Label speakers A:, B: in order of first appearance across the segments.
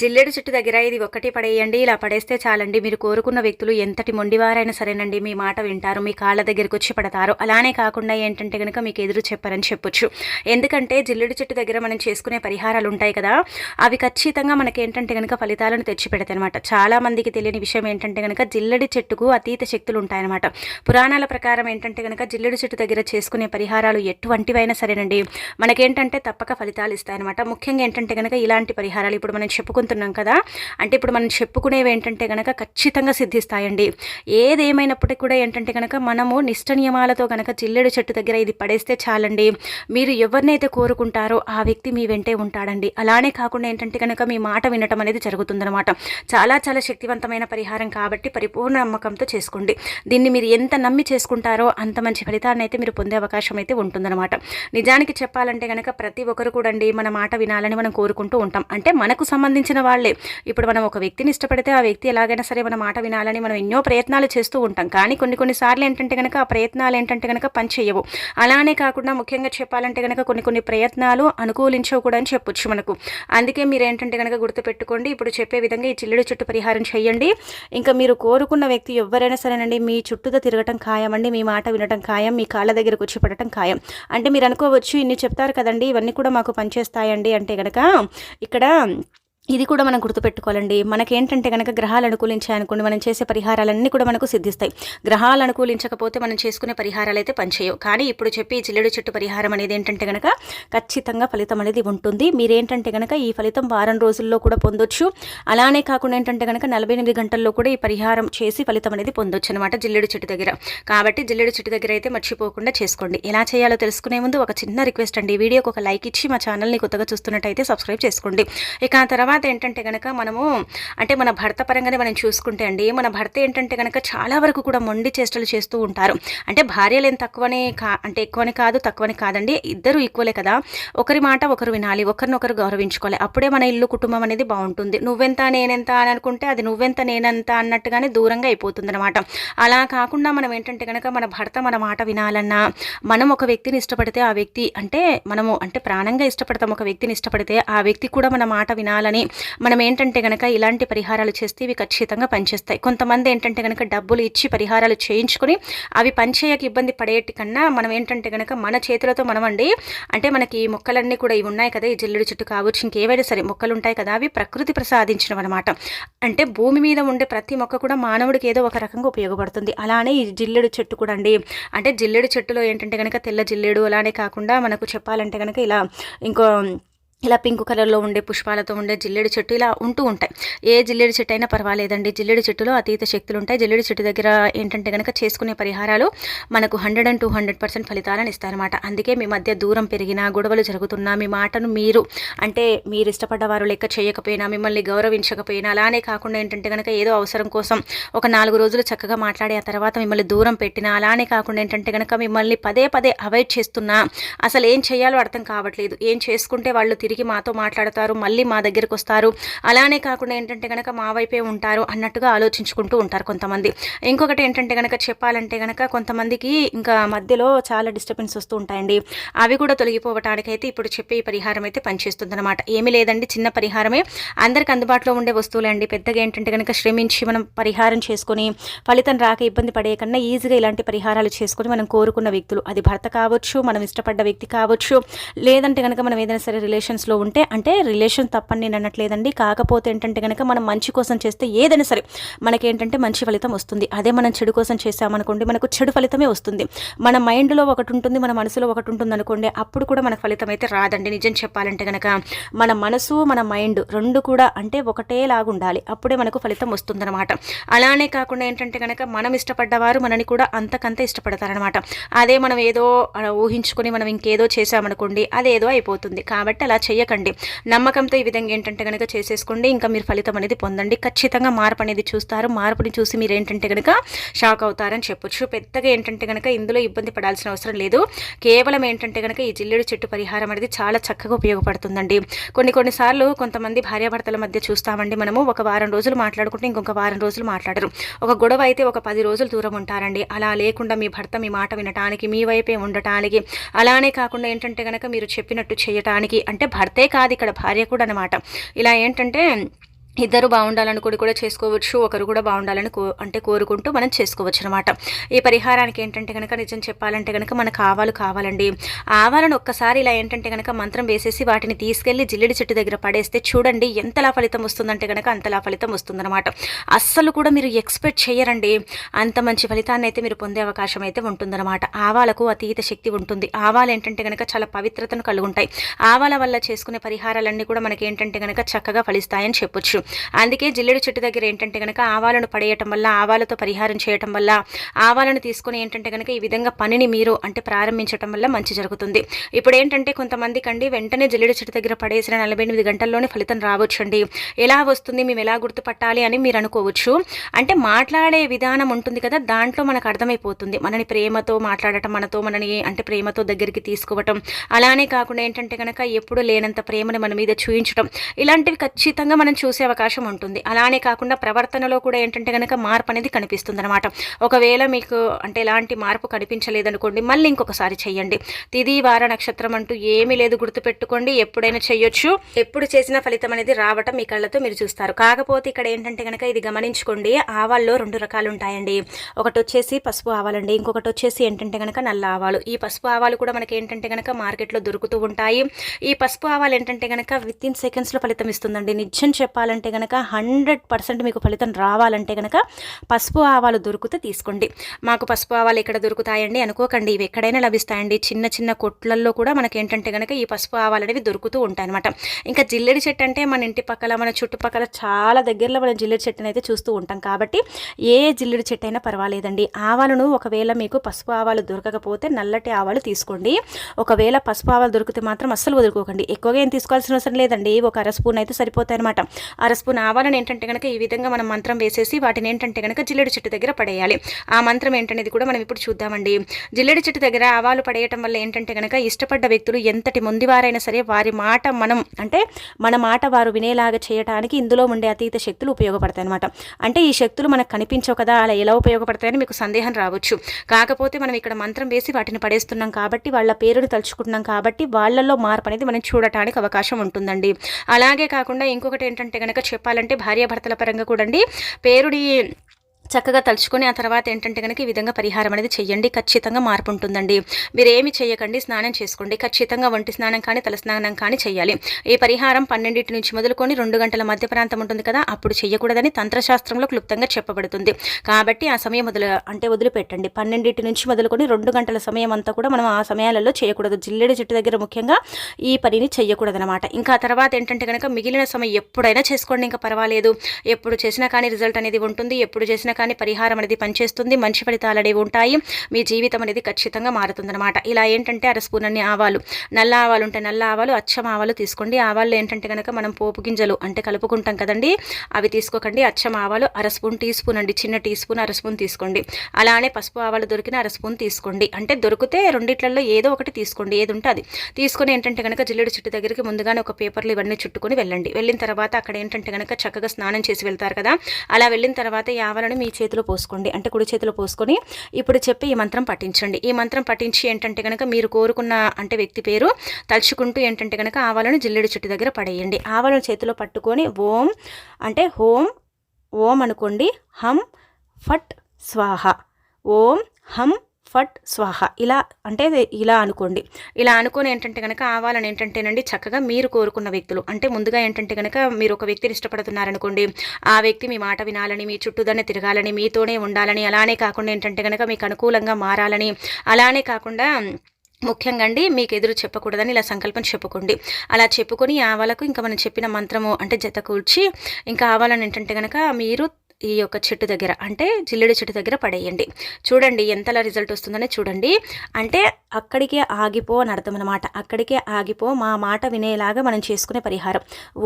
A: జిల్లెడు చెట్టు దగ్గర ఇది ఒక్కటి పడేయండి ఇలా పడేస్తే చాలండి. మీరు కోరుకున్న వ్యక్తులు ఎంతటి మొండివారైనా సరేనండి. మీ మాట వింటారు మీ కాళ్ళ దగ్గరకు వచ్చి పడతారు. అలానే కాకుండా ఏంటంటే కనుక మీకు ఎదురు చెప్పారని చెప్పొచ్చు. ఎందుకంటే జిల్లెడు చెట్టు దగ్గర మనం చేసుకునే పరిహారాలు ఉంటాయి కదా అవి ఖచ్చితంగా మనకి ఏంటంటే కనుక ఫలితాలను తెచ్చిపెడతాయి అనమాట చాలా మందికి తెలియని విషయం ఏంటంటే కనుక జిల్లెడి చెట్టుకు అతీత శక్తులు ఉంటాయన్నమాట. పురాణాల ప్రకారం ఏంటంటే కనుక జిల్లెడు చెట్టు దగ్గర చేసుకునే పరిహారాలు ఎటువంటివైనా సరేనండి. మనకేంటంటే తప్పక ఫలితాలు ఇస్తాయన్నమాట. ముఖ్యంగా ఏంటంటే కనుక ఇలాంటి పరిహారాలు ఇప్పుడు మనం చెప్పుకుంటున్నాం కదా? అంటే ఇప్పుడు మనం చెప్పుకునేవి ఏంటంటే కనుక ఖచ్చితంగా సిద్ధిస్తాయండి. ఏదేమైనప్పటికీ కూడా ఏంటంటే కనుక మనము నిష్ట నియమాలతో కనుక జిల్లెడు చెట్టు దగ్గర ఇది పడేస్తే చాలండి. మీరు ఎవరినైతే కోరుకుంటారో ఆ వ్యక్తి మీ వెంటే ఉంటాడండి. అలానే కాకుండా ఏంటంటే కనుక మీ మాట వినటం అనేది జరుగుతుందన్నమాట. చాలా చాలా శక్తివంతమైన పరిహారం కాబట్టి పరిపూర్ణ నమ్మకంతో చేసుకోండి. దీన్ని మీరు ఎంత నమ్మి చేసుకుంటారో అంత మంచి ఫలితాన్ని అయితే మీరు పొందే అవకాశం అయితే ఉంటుందన్నమాట. నిజానికి చెప్పాలంటే కనుక ప్రతి ఒక్కరు కూడా అండి మన మాట వినాలని మనం కోరుకుంటూ ఉంటాం. అంటే మనకు సంబంధించిన వాళ్ళే. ఇప్పుడు మనం ఒక వ్యక్తిని ఇష్టపడితే ఆ వ్యక్తి ఎలాగైనా సరే మన మాట వినాలని మనం ఎన్నో ప్రయత్నాలు చేస్తూ ఉంటాం. కానీ కొన్ని కొన్నిసార్లు ఏంటంటే కనుక ఆ ప్రయత్నాలు ఏంటంటే కనుక పనిచేయవు అలానే కాకుండా ముఖ్యంగా చెప్పాలంటే కనుక కొన్ని కొన్ని ప్రయత్నాలు అనుకూలించవు కూడా అని చెప్పొచ్చు మనకు. అందుకే మీరు ఏంటంటే కనుక గుర్తుపెట్టుకోండి. ఇప్పుడు చెప్పే విధంగా ఈ చిల్లుడు చుట్టూ పరిహారం చేయండి. ఇంకా మీరు కోరుకున్న వ్యక్తి ఎవరైనా సరేనండి మీ చుట్టూతో తిరగటం ఖాయం అండి మీ మాట వినటం ఖాయం మీ కాళ్ళ దగ్గరకు వచ్చి పడటం ఖాయం. అంటే మీరు అనుకోవచ్చు ఇన్ని చెప్తారు కదండి ఇవన్నీ కూడా మాకు పనిచేస్తాయండి అంటే కనుక ఇక్కడ ఇది కూడా మనం గుర్తుపెట్టుకోవాలండి. మనకేంటంటే కనుక గ్రహాలు అనుకూలించాయి అనుకోండి మనం చేసే పరిహారాలన్నీ కూడా మనకు సిద్ధిస్తాయి. గ్రహాలు అనుకూలించకపోతే మనం చేసుకునే పరిహారాలు అయితే పనిచేయవు. కానీ ఇప్పుడు చెప్పి చిల్లెడు చెట్టు పరిహారం అనేది ఏంటంటే కనుక ఖచ్చితంగా ఫలితం అనేది ఉంటుంది. మీరేంటంటే కనుక ఈ ఫలితం వారం రోజుల్లో కూడా పొందొచ్చు. అలానే కాకుండా ఏంటంటే కనుక నలభై ఎనిమిది గంటల్లో కూడా ఈ పరిహారం చేసి ఫలితం అనేది పొందొచ్చు అనమాట జిల్లెడు చెట్టు దగ్గర. కాబట్టి జిల్లెడు చెట్టు దగ్గర అయితే మర్చిపోకుండా చేసుకోండి. ఎలా చేయాలో తెలుసుకునే ముందు ఒక చిన్న రిక్వెస్ట్ అండి. వీడియోకి ఒక లైక్ ఇచ్చి మా ఛానల్ని కొత్తగా చూస్తున్నట్టయితే సబ్స్క్రైబ్ చేసుకోండి. ఇక ఆ తర్వాత ఏంటంటే కనుక మనము అంటే మన భర్త పరంగానే మనం చూసుకుంటే అండి మన భర్త ఏంటంటే కనుక చాలా వరకు కూడా మొండి చేష్టలు చేస్తూ ఉంటారు. అంటే భార్యలు ఏం తక్కువనే కా అంటే ఎక్కువని కాదు తక్కువని కాదండి ఇద్దరు ఈక్వలే కదా. ఒకరి మాట ఒకరు వినాలి ఒకరినొకరు గౌరవించుకోవాలి. అప్పుడే మన ఇల్లు కుటుంబం అనేది బాగుంటుంది. నువ్వెంత నేనెంత అని అనుకుంటే అది నువ్వెంత నేనెంత అన్నట్టుగానే దూరంగా అయిపోతుంది అనమాట అలా కాకుండా మనం ఏంటంటే కనుక మన భర్త మన మాట వినాలన్నా మనం ఒక వ్యక్తిని ఇష్టపడితే ఆ వ్యక్తి అంటే మనము అంటే ప్రాణంగా ఇష్టపడతాం ఒక వ్యక్తిని ఇష్టపడితే ఆ వ్యక్తి కూడా మన మాట వినాలని మనం ఏంటంటే కనుక ఇలాంటి పరిహారాలు చేస్తే ఇవి ఖచ్చితంగా పనిచేస్తాయి. కొంతమంది ఏంటంటే కనుక డబ్బులు ఇచ్చి పరిహారాలు చేయించుకొని అవి పనిచేయక ఇబ్బంది పడేటి కన్నా మనం ఏంటంటే కనుక మన చేతులతో మనం అండి అంటే మనకి ఈ మొక్కలన్నీ కూడా ఇవి ఉన్నాయి కదా ఈ జిల్లుడు చెట్టు కావచ్చు ఇంకేవైనా సరే మొక్కలు ఉంటాయి కదా అవి ప్రకృతి ప్రసాదించడం అనమాట అంటే భూమి మీద ఉండే ప్రతి మొక్క కూడా మానవుడికి ఏదో ఒక రకంగా ఉపయోగపడుతుంది. అలానే ఈ జిల్లెడు చెట్టు కూడా అండి. అంటే జిల్లెడు చెట్టులో ఏంటంటే కనుక తెల్ల జిల్లెడు అలానే కాకుండా మనకు చెప్పాలంటే కనుక ఇలా ఇంకో ఇలా పింక్ కలర్లో ఉండే పుష్పాలతో ఉండే జిల్లేడు చెట్టు ఇలా ఉంటూ ఉంటాయి. ఏ జిల్లేడు చెట్టు అయినా పర్వాలేదండి. జిల్లేడు చెట్టులో అతీత శక్తులు ఉంటాయి. జిల్లేడు చెట్టు దగ్గర ఏంటంటే కనుక చేసుకునే పరిహారాలు మనకు hundred and two hundred percent ఫలితాలను ఇస్తారన్నమాట అందుకే మీ మధ్య దూరం పెరిగినా గొడవలు జరుగుతున్నా మీ మాటను మీరు అంటే మీరు ఇష్టపడ్డ వారు లెక్క చేయకపోయినా మిమ్మల్ని గౌరవించకపోయినా అలానే కాకుండా ఏంటంటే కనుక ఏదో అవసరం కోసం ఒక నాలుగు రోజులు చక్కగా మాట్లాడి ఆ తర్వాత మిమ్మల్ని దూరం పెట్టినా అలానే కాకుండా ఏంటంటే కనుక మిమ్మల్ని పదే పదే అవాయిడ్ చేస్తున్నా అసలు ఏం చేయాలో అర్థం కావట్లేదు. ఏం చేసుకుంటే వాళ్ళు తిరిగి మాతో మాట్లాడతారు మళ్ళీ మా దగ్గరికి వస్తారు. అలానే కాకుండా ఏంటంటే కనుక మా వైపే ఉంటారు అన్నట్టుగా ఆలోచించుకుంటూ ఉంటారు కొంతమంది. ఇంకొకటి ఏంటంటే కనుక చెప్పాలంటే కనుక కొంతమందికి ఇంకా మధ్యలో చాలా డిస్టర్బెన్స్ వస్తూ ఉంటాయండి. అవి కూడా తొలగిపోవటానికైతే ఇప్పుడు చెప్పే పరిహారం అయితే పనిచేస్తుంది అనమాట ఏమీ లేదండి చిన్న పరిహారమే. అందరికి అందుబాటులో ఉండే వస్తువులే అండి. పెద్దగా ఏంటంటే కనుక శ్రమించి మనం పరిహారం చేసుకొని ఫలితం రాక ఇబ్బంది పడే కన్నా ఈజీగా ఇలాంటి పరిహారాలు చేసుకొని మనం కోరుకున్న వ్యక్తులు. అది భర్త కావచ్చు మనం ఇష్టపడ్డ వ్యక్తి కావచ్చు లేదంటే కనుక మనం ఏదైనా సరే రిలేషన్స్ రిలేషన్స్లో ఉంటే అంటే రిలేషన్ తప్పని నేను అనట్లేదండి. కాకపోతే ఏంటంటే కనుక మనం మంచి కోసం చేస్తే ఏదైనా సరే మనకి ఏంటంటే మంచి ఫలితం వస్తుంది. అదే మనం చెడు కోసం చేసామనుకోండి మనకు చెడు ఫలితమే వస్తుంది. మన మైండ్లో ఒకటి ఉంటుంది మన మనసులో ఒకటి ఉంటుంది అనుకోండి అప్పుడు కూడా మనకు ఫలితం అయితే రాదండి. నిజం చెప్పాలంటే కనుక మన మనసు మన మైండ్ రెండు కూడా అంటే ఒకటేలాగా ఉండాలి. అప్పుడే మనకు ఫలితం వస్తుందన్నమాట. అలానే కాకుండా ఏంటంటే కనుక మనం ఇష్టపడ్డవారు మనని కూడా అంతకంత ఇష్టపడతారనమాట అదే మనం ఏదో ఊహించుకొని మనం ఇంకేదో చేసామనుకోండి అదేదో అయిపోతుంది. కాబట్టి అలా చేయకండి. నమ్మకంతో ఈ విధంగా ఏంటంటే కనుక చేసేసుకోండి. ఇంకా మీరు ఫలితం అనేది పొందండి. ఖచ్చితంగా మార్పు అనేది చూస్తారు. మార్పుని చూసి మీరు ఏంటంటే కనుక షాక్ అవుతారని చెప్పొచ్చు. పెద్దగా ఏంటంటే కనుక ఇందులో ఇబ్బంది పడాల్సిన అవసరం లేదు. కేవలం ఏంటంటే కనుక ఈ జిల్లెడు చెట్టు పరిహారం అనేది చాలా చక్కగా ఉపయోగపడుతుందండి. కొన్ని కొన్నిసార్లు కొంతమంది భార్యాభర్తల మధ్య చూస్తామండి మనము. ఒక వారం రోజులు మాట్లాడుకుంటే ఇంకొక వారం రోజులు మాట్లాడరు. ఒక గొడవ అయితే ఒక పది రోజులు దూరం ఉంటారండి. అలా లేకుండా మీ భర్త మీ మాట వినటానికి మీ వైపే ఉండటానికి అలానే కాకుండా ఏంటంటే కనుక మీరు చెప్పినట్టు చేయటానికి అంటే భర్తే కాదు ఇక్కడ భార్య కూడా అనమాట ఇలా ఏంటంటే ఇద్దరు బాగుండాలనుకుని కూడా చేసుకోవచ్చు ఒకరు కూడా బాగుండాలని కో అంటే కోరుకుంటూ మనం చేసుకోవచ్చు అనమాట ఈ పరిహారానికి ఏంటంటే కనుక నిజం చెప్పాలంటే కనుక మనకు ఆవాలు కావాలండి. ఆవాలను ఒక్కసారి ఇలా ఏంటంటే కనుక మంత్రం వేసేసి వాటిని తీసుకెళ్ళి జిల్లిడి చెట్టు దగ్గర పడేస్తే చూడండి ఎంతలా ఫలితం వస్తుందంటే కనుక అంతలా ఫలితం వస్తుందన్నమాట. అస్సలు కూడా మీరు ఎక్స్పెక్ట్ చేయరండి అంత మంచి ఫలితాన్ని అయితే మీరు పొందే అవకాశం అయితే ఉంటుందన్నమాట. ఆవాలకు అతీత శక్తి ఉంటుంది. ఆవాలు ఏంటంటే కనుక చాలా పవిత్రతను కలుగుంటాయి. ఆవాల వల్ల చేసుకునే పరిహారాలన్నీ కూడా మనకి ఏంటంటే కనుక చక్కగా ఫలిస్తాయని చెప్పొచ్చు. అందుకే జిల్లెడు చెట్టు దగ్గర ఏంటంటే కనుక ఆవాలను పడేయటం వల్ల ఆవాలతో పరిహారం చేయటం వల్ల ఆవాలను తీసుకుని ఏంటంటే కనుక ఈ విధంగా పనిని మీరు అంటే ప్రారంభించటం వల్ల మంచి జరుగుతుంది. ఇప్పుడు ఏంటంటే కొంతమంది కండి వెంటనే జిల్లెడు చెట్టు దగ్గర పడేసిన నలభై ఎనిమిది గంటల్లోనే ఫలితం రావచ్చండి. ఎలా వస్తుంది మేము ఎలా గుర్తుపట్టాలి అని మీరు అనుకోవచ్చు. అంటే మాట్లాడే విధానం ఉంటుంది కదా దాంట్లో మనకు అర్థమైపోతుంది. మనని ప్రేమతో మాట్లాడటం మనతో మనని అంటే ప్రేమతో దగ్గరికి తీసుకోవటం. అలానే కాకుండా ఏంటంటే కనుక ఎప్పుడు లేనంత ప్రేమను మన మీద చూయించడం ఇలాంటివి ఖచ్చితంగా మనం చూసే అవకాశం ఉంటుంది. అలానే కాకుండా ప్రవర్తనలో కూడా ఏంటంటే కనుక మార్పు అనేది కనిపిస్తుంది అనమాట ఒకవేళ మీకు అంటే ఎలాంటి మార్పు కనిపించలేదనుకోండి మళ్ళీ ఇంకొకసారి చెయ్యండి. తిది వార నక్షత్రం అంటూ ఏమీ లేదు గుర్తుపెట్టుకోండి. ఎప్పుడైనా చేయొచ్చు ఎప్పుడు చేసిన ఫలితం అనేది రావటం మీ కళ్ళతో మీరు చూస్తారు. కాకపోతే ఇక్కడ ఏంటంటే కనుక ఇది గమనించుకోండి ఆవాల్లో రెండు రకాలు ఉంటాయండి. ఒకటి వచ్చేసి పసుపు ఆవాలండి. ఇంకొకటి వచ్చేసి ఏంటంటే కనుక నల్ల ఆవాలు. ఈ పసుపు ఆవాలు కూడా మనకి ఏంటంటే కనుక మార్కెట్లో దొరుకుతూ ఉంటాయి. ఈ పసుపు ఆవాలు ఏంటంటే కనుక విత్ ఇన్ సెకండ్స్లో ఫలితం ఇస్తుందండి. నిజం చెప్పాలంటే కనుక హండ్రెడ్ పర్సెంట్ మీకు ఫలితం రావాలంటే కనుక పసుపు ఆవాలు దొరికితే తీసుకోండి. మాకు పసుపు ఆవాలు ఎక్కడ దొరుకుతాయండి అనుకోకండి. ఇవి ఎక్కడైనా లభిస్తాయండి. చిన్న చిన్న కొట్లల్లో కూడా మనకి ఏంటంటే కనుక ఈ పసుపు ఆవాలు అనేవి దొరుకుతూ ఉంటాయి అనమాట ఇంకా జిల్లెడి చెట్టు అంటే మన ఇంటి పక్కల మన చుట్టుపక్కల చాలా దగ్గరలో మనం జిల్లెడి చెట్టుని అయితే చూస్తూ ఉంటాం కాబట్టి ఏ జిల్లెడి చెట్టు అయినా పర్వాలేదండి. ఆవాలను ఒకవేళ మీకు పసుపు ఆవాలు దొరకకపోతే నల్లటి ఆవాలు తీసుకోండి. ఒకవేళ పసుపు ఆవాలు దొరికితే మాత్రం అస్సలు వదులుకోకండి. ఎక్కువగా ఏం తీసుకోవాల్సిన అవసరం లేదండి. ఒక అర స్పూన్ అయితే సరిపోతాయి అనమాట అర స్పూన్ ఆవాలను ఏంటంటే కనుక ఈ విధంగా మనం మంత్రం వేసేసి వాటిని ఏంటంటే కనుక జిల్లెడు చెట్టు దగ్గర పడేయాలి. ఆ మంత్రం ఏంటనేది కూడా మనం ఇప్పుడు చూద్దామండి. జిల్లెడు చెట్టు దగ్గర ఆవాలు పడేయటం వల్ల ఏంటంటే కనుక ఇష్టపడ్డ వ్యక్తులు ఎంతటి ముందువారైనా సరే వారి మాట మనం అంటే మన మాట వారు వినేలాగా చేయడానికి ఇందులో ఉండే అతీత శక్తులు ఉపయోగపడతాయి అనమాట అంటే ఈ శక్తులు మనకు కనిపించవు కదా అలా ఎలా ఉపయోగపడతాయని మీకు సందేహం రావచ్చు. కాకపోతే మనం ఇక్కడ మంత్రం వేసి వాటిని పడేస్తున్నాం కాబట్టి వాళ్ళ పేరును తలుచుకుంటున్నాం కాబట్టి వాళ్ళల్లో మార్పు అనేది మనం చూడటానికి అవకాశం ఉంటుందండి. అలాగే కాకుండా ఇంకొకటి ఏంటంటే కనుక చెప్పాలంటే భార్యాభర్తల పరంగా కూడా పేరుడి చక్కగా తలుచుకొని ఆ తర్వాత ఏంటంటే కనుక ఈ విధంగా పరిహారం అనేది చేయండి ఖచ్చితంగా మార్పు ఉంటుందండి. మీరు ఏమి చేయకండి స్నానం చేసుకోండి. ఖచ్చితంగా వంటి స్నానం కానీ తల స్నానం కానీ చేయాలి ఈ పరిహారం పన్నెండింటి నుంచి మొదలుకొని రెండు గంటల మధ్య ప్రాంతం ఉంటుంది కదా అప్పుడు చేయకూడదని తంత్రశాస్త్రంలో క్లుప్తంగా చెప్పబడుతుంది. కాబట్టి ఆ సమయం వదిలి అంటే వదిలిపెట్టండి. పన్నెండింటి నుంచి మొదలుకొని రెండు గంటల సమయం అంతా కూడా మనం ఆ సమయాలలో చేయకూడదు జిల్లెడి చెట్టు దగ్గర ముఖ్యంగా ఈ పనిని చేయకూడదనమాట ఇంకా తర్వాత ఏంటంటే కనుక మిగిలిన సమయం ఎప్పుడైనా చేసుకోండి. ఇంకా పర్వాలేదు. ఎప్పుడు చేసినా కానీ రిజల్ట్ అనేది ఉంటుంది. ఎప్పుడు చేసినా కానీ పరిహారం అనేది పనిచేస్తుంది. మంచి ఫలితాలు అనేవి ఉంటాయి. మీ జీవితం అనేది ఖచ్చితంగా మారుతుందన్నమాట. ఇలా ఏంటంటే అర స్పూన్ అన్ని ఆవాలు నల్ల ఆవాలు ఉంటే నల్ల ఆవాలు అచ్చం ఆవాలు తీసుకోండి. ఆవాలు ఏంటంటే కనుక మనం పోపు గింజలు అంటే కలుపుకుంటాం కదండి. అవి తీసుకోకండి. అచ్చం ఆవాలు అర స్పూన్ టీ స్పూన్ అండి. చిన్న టీ స్పూన్ అర స్పూన్ తీసుకోండి. అలానే పసుపు ఆవాలు దొరికిన అర స్పూన్ తీసుకోండి. అంటే దొరికితే రెండిట్లలో ఏదో ఒకటి తీసుకోండి. ఏది ఉంటే అది. తీసుకొని ఏంటంటే కనుక జిల్లుడు చుట్టు దగ్గరికి ముందుగానే ఒక పేపర్లు ఇవన్నీ చుట్టుకొని వెళ్ళండి. వెళ్ళిన తర్వాత అక్కడ ఏంటంటే కనుక చక్కగా స్నానం చేసి వెళ్తారు కదా. అలా వెళ్ళిన తర్వాత ఈ ఆవాలను మీ చేతిలో పోసుకోండి. అంటే కుడి చేతిలో పోసుకొని ఇప్పుడు చెప్పి ఈ మంత్రం పఠించండి. ఈ మంత్రం పఠించి ఏంటంటే కనుక మీరు కోరుకున్న అంటే వ్యక్తి పేరు తలుచుకుంటూ ఏంటంటే కనుక ఆవాలను జిల్లెడు చుట్టు దగ్గర పడేయండి. ఆవాలను చేతిలో పట్టుకొని ఓం అంటే హోం ఓం అనుకోండి. హం ఫట్ స్వాహ. ఓం హం ఫట్ స్వాహ. ఇలా అంటే ఇలా అనుకోండి. ఇలా అనుకొని ఏంటంటే కనుక ఆవాలని ఏంటంటేనండి చక్కగా మీరు కోరుకున్న వ్యక్తులు. అంటే ముందుగా ఏంటంటే కనుక మీరు ఒక వ్యక్తిని ఇష్టపడుతున్నారనుకోండి ఆ వ్యక్తి మీ మాట వినాలని మీ చుట్టూదన్నే తిరగాలని మీతోనే ఉండాలని అలానే కాకుండా ఏంటంటే కనుక మీకు అనుకూలంగా మారాలని అలానే కాకుండా ముఖ్యంగా అండి మీకు ఎదురు చెప్పకూడదని ఇలా సంకల్పం చెప్పుకోండి. అలా చెప్పుకొని ఆవాలకు ఇంకా మనం చెప్పిన మంత్రము అంటే జత కూర్చి ఇంకా ఆవాలని ఏంటంటే కనుక మీరు ఈ యొక్క చెట్టు దగ్గర అంటే జిల్లెడు చెట్టు దగ్గర పడేయండి. చూడండి ఎంతలా రిజల్ట్ వస్తుందని చూడండి. అంటే అక్కడికే ఆగిపో అని అర్థం అనమాట అక్కడికే ఆగిపో మా మాట వినేలాగా మనం చేసుకునే పరిహారం.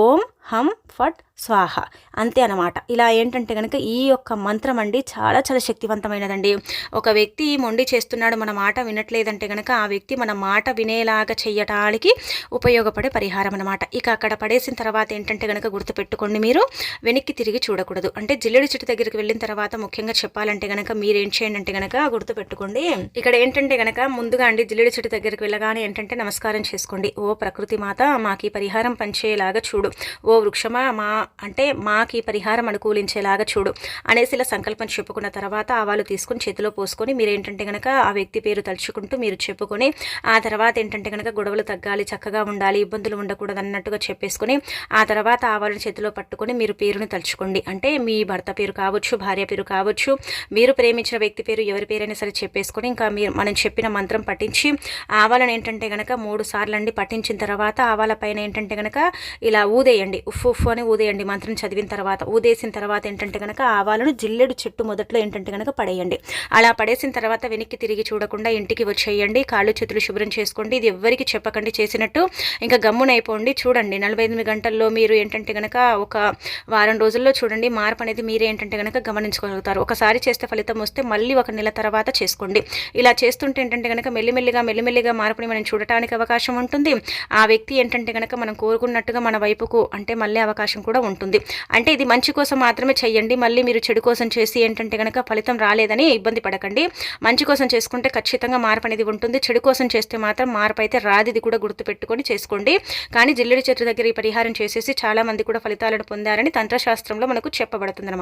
A: ఓం హం ఫట్ స్వాహ అంతే అనమాట ఇలా ఏంటంటే కనుక ఈ యొక్క మంత్రం అండి చాలా చాలా శక్తివంతమైనదండి. ఒక వ్యక్తి మొండి చేస్తున్నాడు మన మాట వినట్లేదంటే కనుక ఆ వ్యక్తి మన మాట వినేలాగా చేయటానికి ఉపయోగపడే పరిహారం అనమాట ఇక అక్కడ పడేసిన తర్వాత ఏంటంటే కనుక గుర్తుపెట్టుకోండి మీరు వెనక్కి తిరిగి చూడకూడదు. అంటే జిల్లెడి చెట్టు దగ్గరికి వెళ్ళిన తర్వాత ముఖ్యంగా చెప్పాలంటే కనుక మీరు ఏం చేయండి అంటే కనుక గుర్తుపెట్టుకోండి. ఇక్కడ ఏంటంటే కనుక ముందుగా అండి జిల్లెడి చెట్టు దగ్గరికి వెళ్ళగానే ఏంటంటే నమస్కారం చేసుకోండి. ఓ ప్రకృతి మాత మాకు ఈ పరిహారం పనిచేయలాగా చూడు. ఓ వృక్షమా మా అంటే మాకు ఈ పరిహారం అనుకూలించేలాగా చూడు అనేసి ఇలా సంకల్పం చెప్పుకున్న తర్వాత ఆవాలు తీసుకుని చేతిలో పోసుకొని మీరు ఏంటంటే కనుక ఆ వ్యక్తి పేరు తలుచుకుంటూ మీరు చెప్పుకొని ఆ తర్వాత ఏంటంటే కనుక గొడవలు తగ్గాలి చక్కగా ఉండాలి ఇబ్బందులు ఉండకూడదు అన్నట్టుగా చెప్పేసుకొని ఆ తర్వాత ఆవాలను చేతిలో పట్టుకొని మీరు పేరును తలుచుకోండి. అంటే మీ భర్త పేరు కావచ్చు భార్య పేరు కావచ్చు మీరు ప్రేమించిన వ్యక్తి పేరు ఎవరి పేరైనా సరే చెప్పేసుకొని ఇంకా మీరు మనం చెప్పిన మంత్రం పఠించి ఆవాలను ఏంటంటే కనుక మూడు సార్లు అండి పఠించిన తర్వాత ఆవాల పైన ఏంటంటే కనుక ఇలా ఊదేయండి. ఉఫ్ ఉఫ్ అని ఊదేయండి. మంత్రం చదివిన తర్వాత ఊదేసిన తర్వాత ఏంటంటే కనుక ఆవాలను జిల్లెడు చెట్టు మొదట్లో ఏంటంటే కనుక పడేయండి. అలా పడేసిన తర్వాత వెనక్కి తిరిగి చూడకుండా ఇంటికి వచ్చేయండి. కాళ్ళు చేతులు శుభ్రం చేసుకోండి. ఇది ఎవ్వరికి చెప్పకండి చేసినట్టు ఇంకా గమ్మునైపోండి. చూడండి నలభై ఎనిమిది గంటల్లో మీరు ఏంటంటే కనుక ఒక వారం రోజుల్లో చూడండి మార్పు అనేది మీరే ఏంటంటే కనుక గమనించుకోగలుగుతారు. ఒకసారి చేస్తే ఫలితం వస్తే మళ్ళీ ఒక నెల తర్వాత చేసుకోండి. ఇలా చేస్తుంటే ఏంటంటే కనుక మెల్లిమెల్లిగా మెల్లిమెల్లిగా మార్పుని మనం చూడటానికి అవకాశం ఉంటుంది. ఆ వ్యక్తి ఏంటంటే కనుక మనం కోరుకున్నట్టుగా మన వైపుకు అంటే మళ్ళీ అవకాశం కూడా ఉంటుంది. అంటే ఇది మంచి కోసం మాత్రమే చెయ్యండి. మళ్ళీ మీరు చెడు కోసం చేసి ఏంటంటే కనుక ఫలితం రాలేదని ఇబ్బంది పడకండి. మంచి కోసం చేసుకుంటే ఖచ్చితంగా మార్పు అనేది ఉంటుంది. చెడు కోసం చేస్తే మాత్రం మార్పు అయితే రాదిది కూడా గుర్తుపెట్టుకొని చేసుకోండి. కానీ జిల్లెడి చెట్టు దగ్గర ఈ పరిహారం చేసేసి చాలామంది కూడా ఫలితాలను పొందారని తంత్రశాస్త్రంలో మనకు చెప్పబడుతుంది